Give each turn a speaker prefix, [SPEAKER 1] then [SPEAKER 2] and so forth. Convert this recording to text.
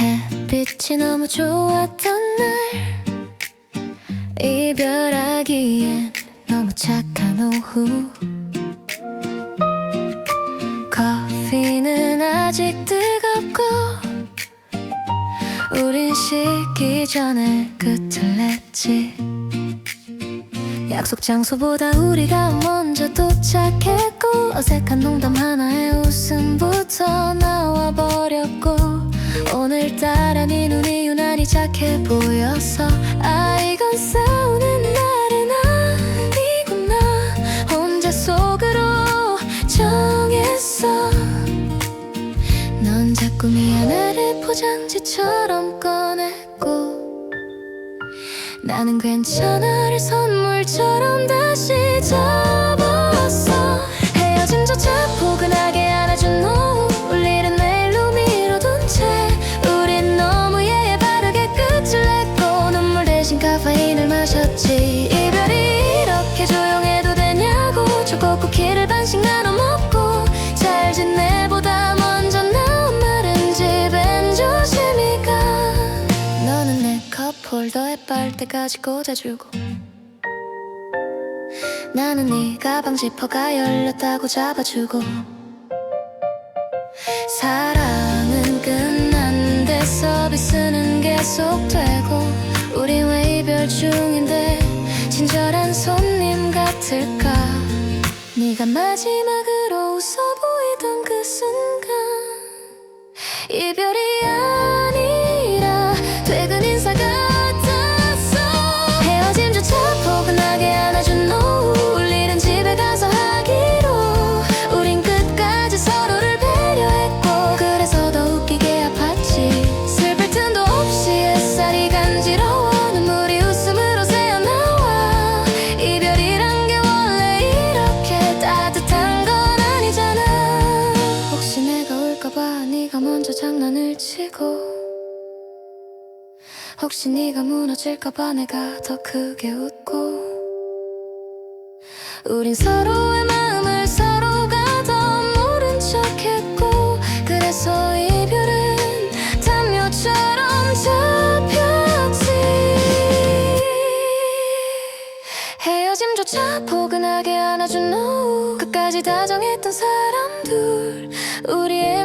[SPEAKER 1] 햇빛이 너무 좋았던 날. 이별하기엔 너무 착한 오후. 커피는 아직 뜨겁고 우린 식기 전에 끝을 냈지. 약속 장소보다 우리가 먼저 도착했고 어색한 농담 하나에 웃음 보여서 아 이건 싸우는 날은 아니구나. 혼자 속으로 정했어. 넌 자꾸 미안해를 포장지처럼 꺼냈고 나는 괜찮아를 선물처럼 다시 접 컵홀더에 빨대까지 꽂아주고. 나는 네 가방 지퍼가 열렸다고 잡아주고. 사랑은 끝났는데 서비스는 계속되고. 우리 왜 이별 중인데 친절한 손님 같을까? 네가 마지막으로 웃어 보이던 그 순간. 이별이 장난을 치고 혹시 네가 무너질까봐 내가 더 크게 웃고 우린 서로의 마음을 서로가 더 모른 척했고 그래서 이별은 담요처럼 잡혔지. 헤어짐조차 포근하게 안아준 노후 끝까지 다정했던 사람들 우리의